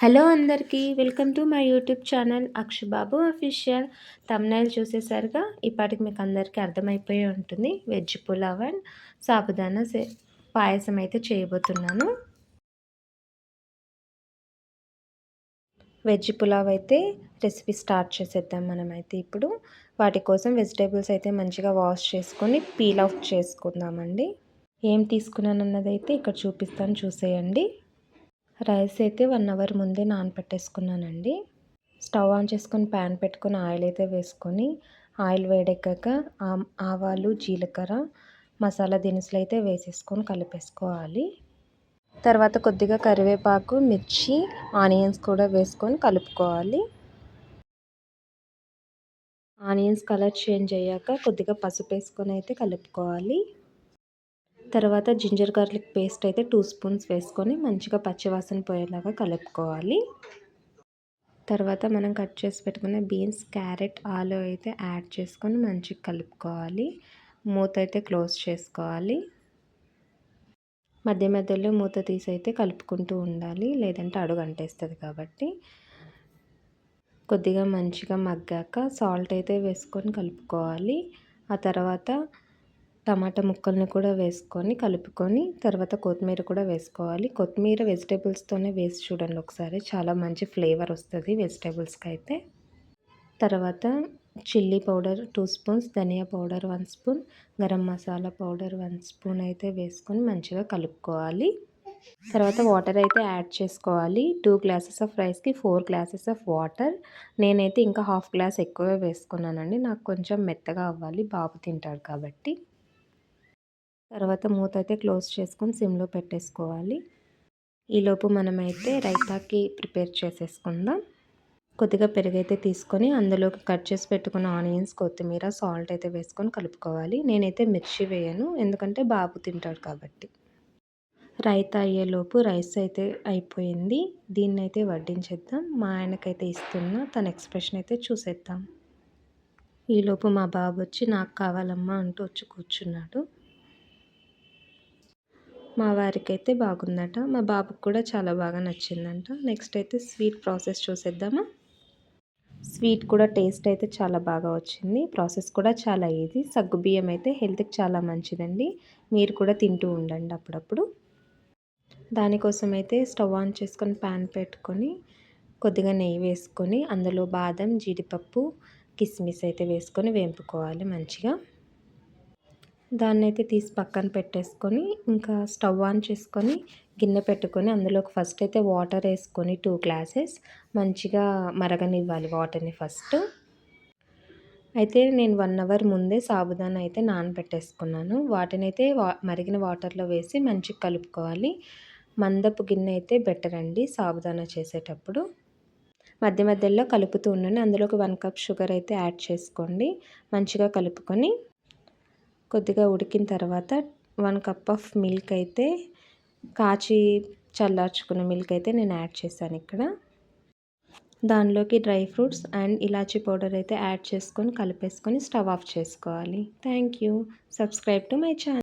Hello అందరికీ welcome to my YouTube channel Akshababu official. Thumbnail చూసేసరిగా ఇప్పటికి మీకు అందరికీ అర్థమైపోయి ఉంటుంది. వెజ్ పులావ్ అండ్ సాబుదానా పాయసం అయితే చేయబోతున్నాను. వెజ్ పులావ్ అయితే రెసిపీ స్టార్ట్ చేసేద్దాం మనమైతే ఇప్పుడు. వాటి కోసం వెజిటేబుల్స్ అయితే మంచిగా వాష్ చేసుకొని పీల్ ఆఫ్ చేసుకుందామండి. ఏం తీసుకున్నాను అన్నదైతే ఇక్కడ చూపిస్తాను చూసేయండి. రైస్ అయితే వన్ అవర్ ముందే నానపెట్టేసుకున్నానండి. స్టవ్ ఆన్ చేసుకొని ప్యాన్ పెట్టుకొని ఆయిల్ అయితే వేసుకొని ఆయిల్ వేడెక్కాక ఆవాలు జీలకర్ర మసాలా దినుసులు అయితే వేసేసుకొని కలిపేసుకోవాలి. తర్వాత కొద్దిగా కరివేపాకు మిర్చి ఆనియన్స్ కూడా వేసుకొని కలుపుకోవాలి. ఆనియన్స్ కలర్ చేంజ్ అయ్యాక కొద్దిగా పసుపు వేసుకొని అయితే కలుపుకోవాలి. తర్వాత జింజర్ గార్లిక్ పేస్ట్ అయితే టూ స్పూన్స్ వేసుకొని మంచిగా పచ్చివాసన పోయేలాగా కలుపుకోవాలి. తర్వాత మనం కట్ చేసి పెట్టుకున్న బీన్స్ క్యారెట్ ఆలు అయితే యాడ్ చేసుకొని మంచిగా కలుపుకోవాలి. మూత అయితే క్లోజ్ చేసుకోవాలి. మధ్య మధ్యలో మూత తీసి అయితే కలుపుకుంటూ ఉండాలి. లేదంటే అడుగు అంటేస్తుంది కాబట్టి. కొద్దిగా మంచిగా మగ్గాక సాల్ట్ అయితే వేసుకొని కలుపుకోవాలి. ఆ తర్వాత టమాటా ముక్కల్ని కూడా వేసుకొని కలుపుకొని తర్వాత కొత్తిమీర కూడా వేసుకోవాలి. కొత్తిమీర వెజిటేబుల్స్తోనే వేసి చూడండి ఒకసారి. చాలా మంచి ఫ్లేవర్ వస్తుంది వెజిటేబుల్స్కి అయితే తర్వాత chilli powder two spoons dhania powder one spoon garam masala powder one spoon అయితే వేసుకొని మంచిగా కలుపుకోవాలి. తర్వాత వాటర్ అయితే యాడ్ చేసుకోవాలి. టూ గ్లాసెస్ ఆఫ్ రైస్కి ఫోర్ గ్లాసెస్ ఆఫ్ వాటర్. నేనైతే ఇంకా హాఫ్ గ్లాస్ ఎక్కువే వేసుకున్నానండి. నాకు కొంచెం మెత్తగా అవ్వాలి. బాబు తింటాడు కాబట్టి. తర్వాత మూత అయితే క్లోజ్ చేసుకొని సిమ్లో పెట్టేసుకోవాలి. ఈలోపు మనమైతే రైతాకి ప్రిపేర్ చేసేసుకుందాం. కొద్దిగా పెరుగైతే తీసుకొని అందులోకి కట్ చేసి పెట్టుకున్న ఆనియన్స్ కొత్తిమీర సాల్ట్ అయితే వేసుకొని కలుపుకోవాలి. నేనైతే మిర్చి వేయను ఎందుకంటే బాబు తింటాడు కాబట్టి. రైతా అయ్యేలోపు రైస్ అయితే అయిపోయింది. దీన్ని అయితే వడ్డించేద్దాం. మా ఆయనకైతే ఇస్తున్నా తన ఎక్స్ప్రెషన్ అయితే చూసేద్దాం. ఈలోపు మా బాబు వచ్చి నాకు కావాలమ్మా అంటూ వచ్చి కూర్చున్నాడు. మా వారికి అయితే బాగుందట. మా బాబుకి కూడా చాలా బాగా నచ్చిందంట. నెక్స్ట్ అయితే స్వీట్ ప్రాసెస్ చూసేద్దామా? స్వీట్ కూడా టేస్ట్ అయితే చాలా బాగా వచ్చింది. ప్రాసెస్ కూడా చాలా ఈజీ. సగ్గుబియ్యం అయితే హెల్త్కి చాలా మంచిదండి. మీరు కూడా తింటూ ఉండండి అప్పుడప్పుడు. దానికోసం అయితే స్టవ్ ఆన్ చేసుకొని ప్యాన్ పెట్టుకొని కొద్దిగా నెయ్యి వేసుకొని అందులో బాదం జీడిపప్పు కిస్మిస్ అయితే వేసుకొని వేంపుకోవాలి మంచిగా. దాన్ని అయితే తీసి పక్కన పెట్టేసుకొని ఇంకా స్టవ్ ఆన్ చేసుకొని గిన్నె పెట్టుకొని అందులోకి ఫస్ట్ అయితే వాటర్ వేసుకొని టూ గ్లాసెస్ మంచిగా మరగనివ్వాలి వాటర్ని ఫస్ట్ అయితే నేను వన్ అవర్ ముందే సాబుదానా అయితే నానబెట్టేసుకున్నాను. వాటిని అయితే వా మరిగిన వాటర్లో వేసి మంచిగా కలుపుకోవాలి. మందపు గిన్నె అయితే బెటర్ అండి సాబుదానా చేసేటప్పుడు. మధ్య మధ్యలో కలుపుతూ ఉండండి. అందులోకి వన్ కప్ షుగర్ అయితే యాడ్ చేసుకోండి. మంచిగా కలుపుకొని కొద్దిగా ఉడికిన తర్వాత వన్ కప్ ఆఫ్ మిల్క్ అయితే కాచి చల్లార్చుకున్న మిల్క్ అయితే నేను యాడ్ చేశాను ఇక్కడ. దానిలోకి dry fruits and elaichi powder అయితే యాడ్ చేసుకొని కలిపేసుకొని స్టవ్ ఆఫ్ చేసుకోవాలి. Thank you. Subscribe to my channel.